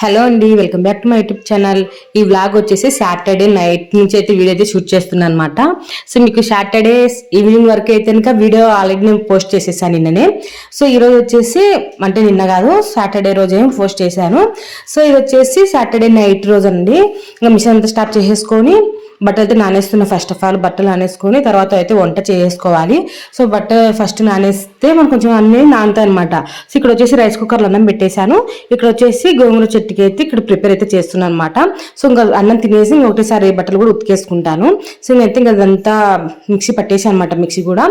Hello అండి welcome back to my YouTube channel ఈ vlog వచ్చేసి సాటర్డే నైట్ నుంచి అయితే వీడియో అయితే షూట్ చేస్తున్నాను అనమాట సో మీకు సాటర్డే ఈవినింగ్ వరకు అయితే కనుక వీడియో ఆల్రెడీ నేను పోస్ట్ చేసేసాను నిన్ననే. సో ఈరోజు వచ్చేసి అంటే నిన్న కాదు సాటర్డే రోజు ఏమో పోస్ట్ చేశాను. సో ఇది వచ్చేసి సాటర్డే నైట్ రోజు అండి. ఇంకా మిషన్ అంతా స్టార్ట్ చేసేసుకొని బట్టలు అయితే నానేస్తున్నా ఫస్ట్ ఆఫ్ ఆల్ బట్టలు నానేసుకొని తర్వాత అయితే వంట చేసుకోవాలి. సో బట్ట ఫస్ట్ నానేస్తే మనం కొంచెం అన్నీ నానుతాయి అనమాట సో ఇక్కడ వచ్చేసి రైస్ కుక్కర్లో అన్నం పెట్టేశాను. ఇక్కడ వచ్చేసి గోంగూర చెట్టుకి అయితే ఇక్కడ ప్రిపేర్ అయితే చేస్తున్నాను అనమాట సో ఇంకా అన్నం తినేసి ఒకటేసారి బట్టలు కూడా ఉతికేసుకుంటాను. సో నేనైతే ఇంకా అదంతా మిక్సీ పట్టేసి అనమాట మిక్సీ కూడా.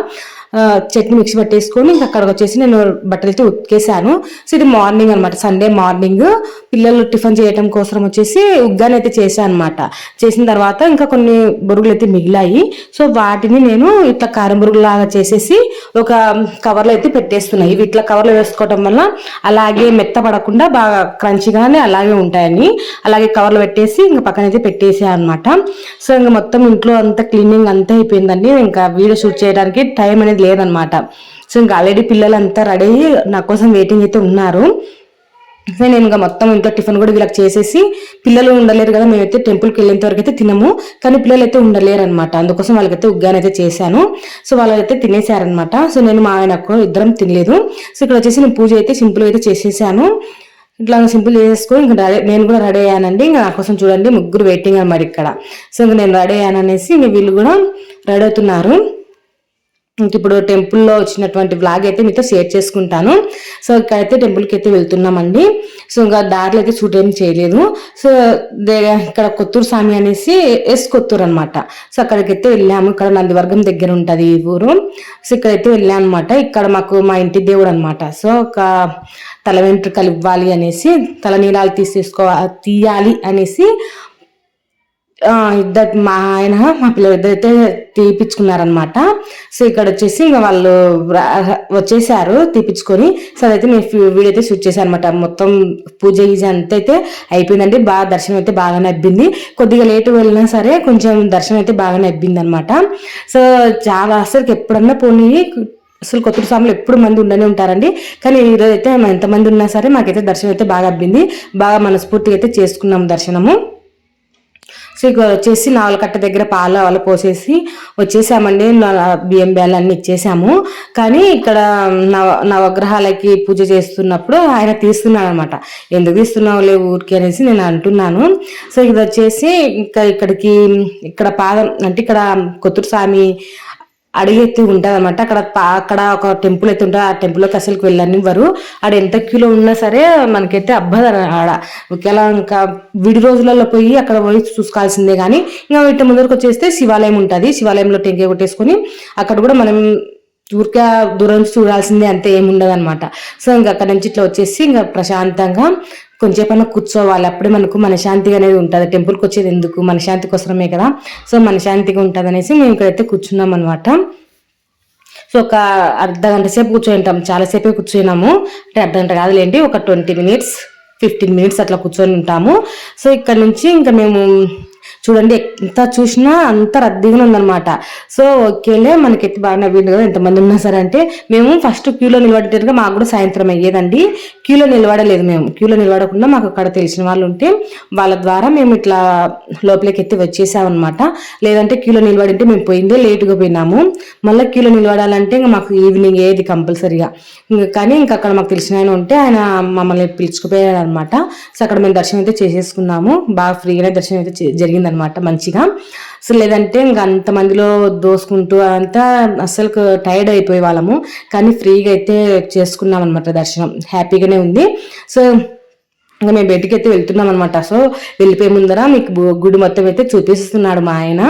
చట్నీ మిక్సీ పట్టేసుకొని ఇంకా అక్కడికి వచ్చేసి నేను బట్టలు అయితే ఉతికేసాను సో ఇది మార్నింగ్ అనమాట సండే మార్నింగ్. పిల్లలు టిఫిన్ చేయటం కోసం వచ్చేసి ఉగ్గాని అయితే చేశాను అనమాట చేసిన తర్వాత ఇంకా కొన్ని బురుగులు అయితే మిగిలాయి. సో వాటిని నేను ఇట్లా కారం బురుగులాగా చేసేసి ఒక కవర్లో అయితే పెట్టేస్తున్నాయి ఇవి ఇట్లా కవర్లో వేసుకోవటం వల్ల అలాగే మెత్తపడకుండా బాగా క్రంచిగానే అలాగే ఉంటాయని. అలాగే కవర్లో పెట్టేసి ఇంకా పక్కన అయితే పెట్టేసాను అనమాట సో ఇంకా మొత్తం ఇంట్లో అంతా క్లీనింగ్ అంతా అయిపోయిందండి. ఇంకా వీడియో షూట్ చేయడానికి టైం అనేది లేదనమాట. సో ఇంకా ఆల్రెడీ పిల్లలంతా రెడీ అయ్యి నా కోసం వెయిటింగ్ అయితే ఉన్నారు. సో నేను ఇంకా మొత్తం ఇంట్లో టిఫిన్ కూడా వీళ్ళకి చేసేసి పిల్లలు ఉండలేరు కదా మేమైతే టెంపుల్కి వెళ్ళేంత వరకు అయితే తినము. కానీ పిల్లలు అయితే ఉండలేరు అనమాట అందుకోసం వాళ్ళకైతే ఉగ్గాని అయితే చేశాను. సో వాళ్ళైతే తినేశారనమాట. సో నేను మా ఆయన ఇద్దరం తినలేదు. సో ఇక్కడ వచ్చేసి నేను పూజ అయితే సింపుల్ అయితే చేసేసాను. ఇట్లా సింపుల్ చేసుకొని ఇంకా రెడీ నేను కూడా రెడీ అయ్యానండి. ఇంకా నా కోసం చూడండి ముగ్గురు వెయిటింగ్ అనమాట ఇక్కడ. సో ఇంకా నేను రెడీ అయ్యాను అనేసి ఇంకా వీళ్ళు కూడా రెడీ అవుతున్నారు. ఇప్పుడు టెంపుల్లో వచ్చినటువంటి వ్లాగ్ అయితే మీతో షేర్ చేసుకుంటాను. సో ఇక్కడైతే టెంపుల్కి అయితే వెళ్తున్నామండి. సో ఇంకా దారిలో అయితే షూట్ ఏం చేయలేదు. సో దే- ఇక్కడ కొత్తూరు స్వామి అనేసి ఎస్ కొత్తూరు అనమాట సో అక్కడికైతే వెళ్ళాము. ఇక్కడ నందివర్గం దగ్గర ఉంటుంది ఈ ఊరు. సో ఇక్కడైతే వెళ్ళాను అనమాట ఇక్కడ మాకు మా ఇంటి దేవుడు అనమాట సో ఒక తల వెంట్రుకలు ఇవ్వాలి అనేసి తల నీలాలు తీసేసుకో తీయాలి అనేసి ఇద్దరు మా ఆయన మా పిల్లలు ఇద్దరైతే తీపిచ్చుకున్నారనమాట సో ఇక్కడ వచ్చేసి ఇంకా వాళ్ళు వచ్చేసారు తీపిచ్చుకొని. సో అదైతే నేను వీడైతే వీడియో అయితే షూట్ చేశాను అనమాట మొత్తం పూజ గీజ అంత అయితే అయిపోయిందండి. బాగా దర్శనం అయితే బాగానే అబ్బింది. కొద్దిగా లేటు వెళ్ళినా సరే కొంచెం దర్శనం అయితే బాగానే అబ్బింది అనమాట సో చాలా అసలు ఎప్పుడన్నా పోనీ అసలు కొత్త స్వాములు ఎప్పుడు మంది ఉండనే ఉంటారండి. కానీ ఈరోజు అయితే ఎంతమంది ఉన్నా సరే మాకైతే దర్శనం అయితే బాగా అబ్బింది. బాగా మనస్ఫూర్తిగా అయితే చేసుకున్నాము దర్శనము. సో ఇక వచ్చేసి నావల కట్ట దగ్గర పాలు అలా పోసేసి వచ్చేసామండి. నా బియ్యం బేలు ఇచ్చేసాము. కానీ ఇక్కడ నవ నవగ్రహాలకి పూజ చేస్తున్నప్పుడు ఆయన తీస్తున్నాడు అనమాట ఎందుకు తీస్తున్నావు లే ఊరికి? అనేసి నేను అంటున్నాను. సో ఇది వచ్చేసి ఇంకా ఇక్కడికి ఇక్కడ పాదం అంటే ఇక్కడ కొత్తూరు స్వామి అడిగి ఎత్తి ఉంటుంది అనమాట అక్కడ అక్కడ ఒక టెంపుల్ అయితే ఉంటుంది. ఆ టెంపుల్లోకి అసలుకి వెళ్ళనివ్వరు. ఆడ ఎంత క్యూలో ఉన్నా సరే మనకైతే అబ్బదు ఆడ. ఒకవేళ ఇంకా విడి రోజులలో పోయి అక్కడ పోయి చూసుకోవాల్సిందే కానీ ఇంకా వీటి ముందరకు వచ్చేస్తే శివాలయం ఉంటుంది. శివాలయంలో టెంకాయ కొట్టేసుకొని అక్కడ కూడా మనం ఊరికే దూరం చూడాల్సిందే అంతే ఏముండదు అనమాట సో ఇంకా అక్కడ నుంచి ఇట్లా వచ్చేసి ఇంకా ప్రశాంతంగా కొంచెంసేపన్నా కూర్చోవాలి. అప్పుడే మనకు మనశాంతిగా అనేది ఉంటుంది. టెంపుల్కి వచ్చేది ఎందుకు? మనశాంతి కోసమే కదా. సో మనశాంతిగా ఉంటుంది అనేసి మేము ఇక్కడైతే కూర్చున్నాం అనమాట సో ఒక అర్ధ గంట సేపు కూర్చొని చాలాసేపే కూర్చున్నాము. అంటే అర్ధ గంట కాదులేండి. ఒక ట్వంటీ మినిట్స్ ఫిఫ్టీన్ మినిట్స్ అట్లా కూర్చొని ఉంటాము. సో ఇక్కడ నుంచి ఇంకా మేము చూడండి ఎంత చూసినా అంత రద్దీగా ఉందన్నమాట. సో ఓకేలే మనకైతే బాగా నవ్వింది కదా ఎంతమంది ఉన్నా సరే అంటే మేము ఫస్ట్ క్యూలో నిలబడేటట్టుగా మాకు కూడా సాయంత్రం అయ్యేదండి. క్యూలో నిలబడలేదు మేము. క్యూలో నిలబడకుండా మాకు అక్కడ తెలిసిన వాళ్ళు ఉంటే వాళ్ళ ద్వారా మేము ఇట్లా లోపలికి ఎత్తి వచ్చేసామన్నమాట. లేదంటే క్యూలో నిలబడింటే మేము పోయిందే లేటుగా పోయినాము. మళ్ళీ క్యూలో నిలబడాలంటే ఇంకా మాకు ఈవినింగ్ ఏది కంపల్సరీగా ఇంకా కానీ ఇంకా అక్కడ మాకు తెలిసిన ఆయన ఉంటే ఆయన మమ్మల్ని పిలుచుకుపోయాడు అనమాట సో అక్కడ మేము దర్శనం అయితే చేసేసుకున్నాము. బాగా ఫ్రీగానే దర్శనం అయితే జరిగిందనమాట అనమాట మంచిగా. సో లేదంటే ఇంకా అంతమందిలో దోసుకుంటూ అంతా అసలు టైర్డ్ అయిపోయే వాళ్ళము. కానీ ఫ్రీగా అయితే చేసుకున్నాం అనమాట దర్శనం. హ్యాపీగానే ఉంది. సో ఇంకా మేము బయటికి అయితే వెళ్తున్నాం అనమాట సో వెళ్ళిపోయే ముందర మీకు గుడి మొత్తం అయితే చూపిస్తున్నాడు మా ఆయన.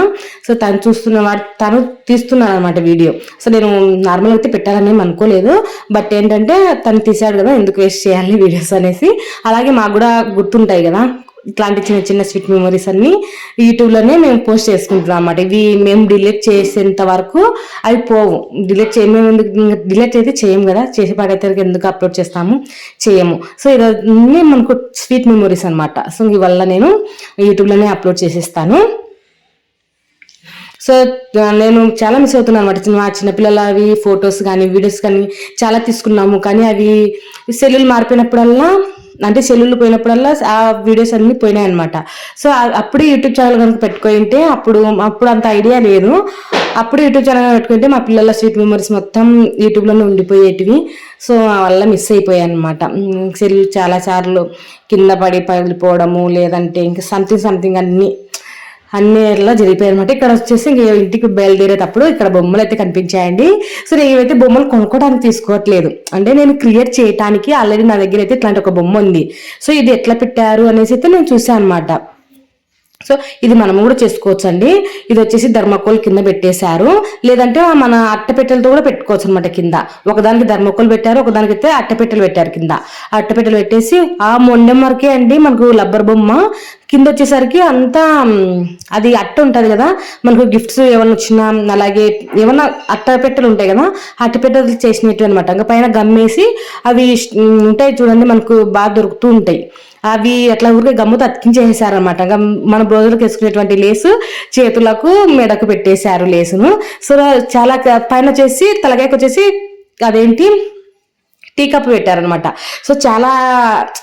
సో తను చూస్తున్న వాడు తను తీస్తున్నాడు అనమాట వీడియో. సో నేను నార్మల్ అయితే పెట్టాలని అనుకోలేదు. బట్ ఏంటంటే తను తీశాడు కదా ఎందుకు వేస్ట్ చేయాలి వీడియోస్ అనేసి. అలాగే మాకు కూడా గుర్తుంటాయి కదా. ఇట్లాంటి చిన్న చిన్న స్వీట్ మెమరీస్ అన్ని యూట్యూబ్లోనే మేము పోస్ట్ చేసుకుంటున్నాం అనమాట ఇవి మేము డిలీట్ చేసేంత వరకు అవి పోవు. డిలీట్ చేయ మేము ఎందుకు డిలీట్ అయితే చేయము కదా. చేసి పడేతే ఎందుకు అప్లోడ్ చేస్తాము? చేయము. సో ఇవన్నీ మనకు స్వీట్ మెమరీస్ అనమాట సో ఇవల్ల నేను యూట్యూబ్లోనే అప్లోడ్ చేసేస్తాను. సో నేను చాలా మిస్ అవుతున్నాను అనమాట మా చిన్నపిల్లల అవి ఫొటోస్ కానీ వీడియోస్ కానీ చాలా తీసుకున్నాము. కానీ అవి సెల్లులు మారిపోయినప్పుడల్లా అంటే సెల్లులు పోయినప్పుడల్లా ఆ వీడియోస్ అన్ని పోయినాయి అనమాట సో అప్పుడే అప్పుడు యూట్యూబ్ ఛానల్ కనుక పెట్టుకుంటే అప్పుడు అప్పుడు అంత ఐడియా లేదు. అప్పుడు యూట్యూబ్ ఛానల్ పెట్టుకుంటే మా పిల్లల స్వీట్ మెమరీస్ మొత్తం యూట్యూబ్లోనే ఉండిపోయేటివి. సో వల్ల మిస్ అయిపోయాయి అనమాట సెల్లు చాలా సార్లు కింద పడి పగిలిపోవడము లేదంటే ఇంకా సంథింగ్ సంథింగ్ అన్నీ అన్ని ఇలా జరిగిపోయాయి అనమాట ఇక్కడ వచ్చేసి ఇంక ఇంటికి బయలుదేరేటప్పుడు ఇక్కడ బొమ్మలు అయితే కనిపించాయండి. సో నేను బొమ్మలు కొనుక్కోవడానికి తీసుకోవట్లేదు. అంటే నేను క్రియేట్ చేయడానికి ఆల్రెడీ నా దగ్గర అయితే ఇట్లాంటి ఒక బొమ్మ ఉంది. సో ఇది ఎట్లా పెట్టారు అనేసి అయితే నేను చూసాను అనమాట సో ఇది మనం కూడా చేసుకోవచ్చు అండి ఇది వచ్చేసి ధర్మకోల్ కింద పెట్టేశారు. లేదంటే మన అట్టపెట్టెలతో కూడా పెట్టుకోవచ్చు అనమాట కింద. ఒకదానికి ధర్మకోల్ పెట్టారు ఒకదానికి అయితే అట్టపెట్టెలు పెట్టారు కింద. అట్టపెట్టెలు పెట్టేసి ఆ మొండెం వరకే అండి మనకు లబ్బర్ బొమ్మ. కింద వచ్చేసరికి అంతా అది అట్ట ఉంటుంది కదా. మనకు గిఫ్ట్స్ ఏమైనా వచ్చినా అలాగే ఏమన్నా అట్టపెట్టెలు ఉంటాయి కదా అట్టపెట్టెలు చేసినట్టు అనమాట ఇంకా పైన గమ్మేసి అవి ఉంటాయి చూడండి మనకు బాగా దొరుకుతూ ఉంటాయి. అవి అట్లా ఊరికే గమ్ముతో అతికించేసారనమాట మన బ్లౌజులకు వేసుకునేటువంటి లేసు చేతులకు మెడకు పెట్టేశారు లేసును. సో చాలా పైన వచ్చేసి తలకాయకు వచ్చేసి అదేంటి? టీ కప్ పెట్టారనమాట సో చాలా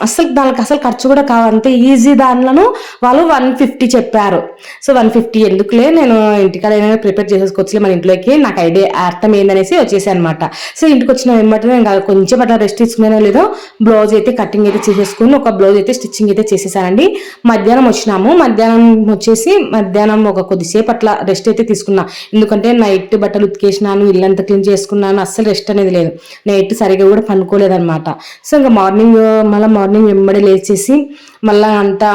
అసలు దానికి అసలు ఖర్చు కూడా కావంతే ఈజీ దానిలను వాళ్ళు వన్ ఫిఫ్టీ చెప్పారు. సో వన్ ఫిఫ్టీ ఎందుకులే? నేను ఇంటికాడ ఏమైనా ప్రిపేర్ చేసేసుకోవచ్చులే మన ఇంట్లోకి. నాకు ఐడియా అర్థం ఏందనేసి వచ్చేసి అనమాట సో ఇంటికి వచ్చిన వెంబటనే నేను కొంచెం అట్లా రెస్ట్ తీసుకునేనో లేదో బ్లౌజ్ అయితే కటింగ్ అయితే చేసేసుకుని ఒక బ్లౌజ్ అయితే స్టిచ్చింగ్ అయితే చేసేసానండి. మధ్యాహ్నం వచ్చినాము. మధ్యాహ్నం వచ్చేసి మధ్యాహ్నం ఒక కొద్దిసేపు అట్లా రెస్ట్ అయితే తీసుకున్నా. ఎందుకంటే నైట్ బట్టలు ఉతికేసినాను ఇల్లంతా క్లీన్ చేసుకున్నాను. అస్సలు రెస్ట్ అనేది లేదు. నైట్ సరిగా కూడా అనుకోలేదనమాట సో ఇంకా మార్నింగ్ మళ్ళీ మార్నింగ్ వెంబడి లేచేసి మళ్ళీ అంతా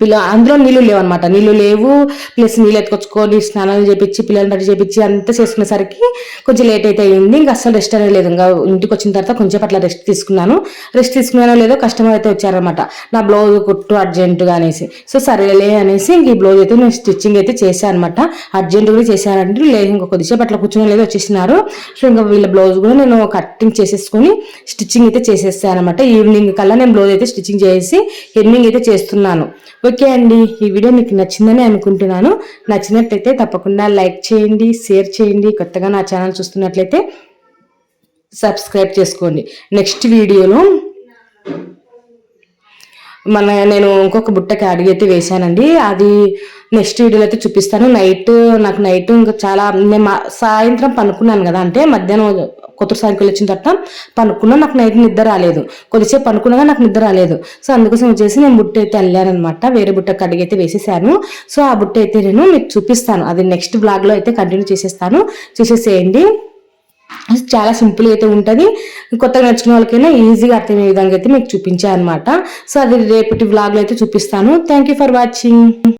పిల్ల అందులో నీళ్ళు లేవు అనమాట నీళ్ళు లేవు ప్లస్ నీళ్ళు ఎత్తుకొచ్చుకొని స్నానాలు చేపించి పిల్లల్ని బట్టి చేపించి అంతా చేసుకునేసరికి కొంచెం లేట్ అయితే అయింది. ఇంకా అసలు రెస్ట్ అనేది లేదు. ఇంకా ఇంటికి వచ్చిన తర్వాత కొంచెం అట్లా రెస్ట్ తీసుకున్నాను. రెస్ట్ తీసుకున్నానో లేదో కస్టమర్ అయితే వచ్చారనమాట నా బ్లౌజ్ కుట్టు అర్జెంటుగా అనేసి. సో సరేలే అనేసి ఇంక ఈ బ్లౌజ్ అయితే నేను స్టిచ్చింగ్ అయితే చేశాను అనమాట అర్జెంటుగా చేశానంటే లేదు ఇంకా కొద్దిసేపు అట్లా కూర్చొని లేదో వచ్చేసినారు. సో ఇంకా వీళ్ళ బ్లౌజ్ కూడా నేను కటింగ్ చేసేసుకొని స్టిచ్చింగ్ అయితే చేసేస్తాను అనమాట ఈవినింగ్ కల్లా నేను బ్లౌజ్ అయితే స్టిచ్చింగ్ చేసి హెమ్మింగ్ అయితే చేస్తున్నాను. ఓకే అండి ఈ వీడియో మీకు నచ్చిందని అనుకుంటున్నాను. నచ్చినట్లయితే తప్పకుండా లైక్ చేయండి షేర్ చేయండి. కొత్తగా నా ఛానల్ చూస్తున్నట్లయితే సబ్స్క్రైబ్ చేసుకోండి. నెక్స్ట్ వీడియోలో మన నేను ఇంకొక బుట్టకి అడిగైతే వేశానండి. అది నెక్స్ట్ వీడియోలో అయితే చూపిస్తాను. నైట్ నాకు నైట్ ఇంకా చాలా నేను సాయంత్రం పనుకున్నాను కదా అంటే మధ్యాహ్నం కొత్త సాయంకాలం వచ్చిన తర్వాత పనుకున్నా నాకు నైట్ నిద్ర రాలేదు. కొద్దిసేపు పనుకున్నా నాకు నిద్ర రాలేదు. సో అందుకోసం వచ్చేసి నేను బుట్ట అయితే వెళ్ళాను అనమాట వేరే బుట్టకి అయితే వేసేసాను. సో ఆ బుట్ట అయితే నేను మీకు చూపిస్తాను. అది నెక్స్ట్ బ్లాగ్లో అయితే కంటిన్యూ చేసేస్తాను. చూసేసేయండి. చాలా సింపుల్గా అయితే ఉంటుంది. కొత్తగా నచ్చుకున్న వాళ్ళకైనా ఈజీగా అర్థమయ్యే విధంగా అయితే మీకు చూపించాను అనమాట సో అది రేపటి వ్లాగ్లో అయితే చూపిస్తాను. Thank you for watching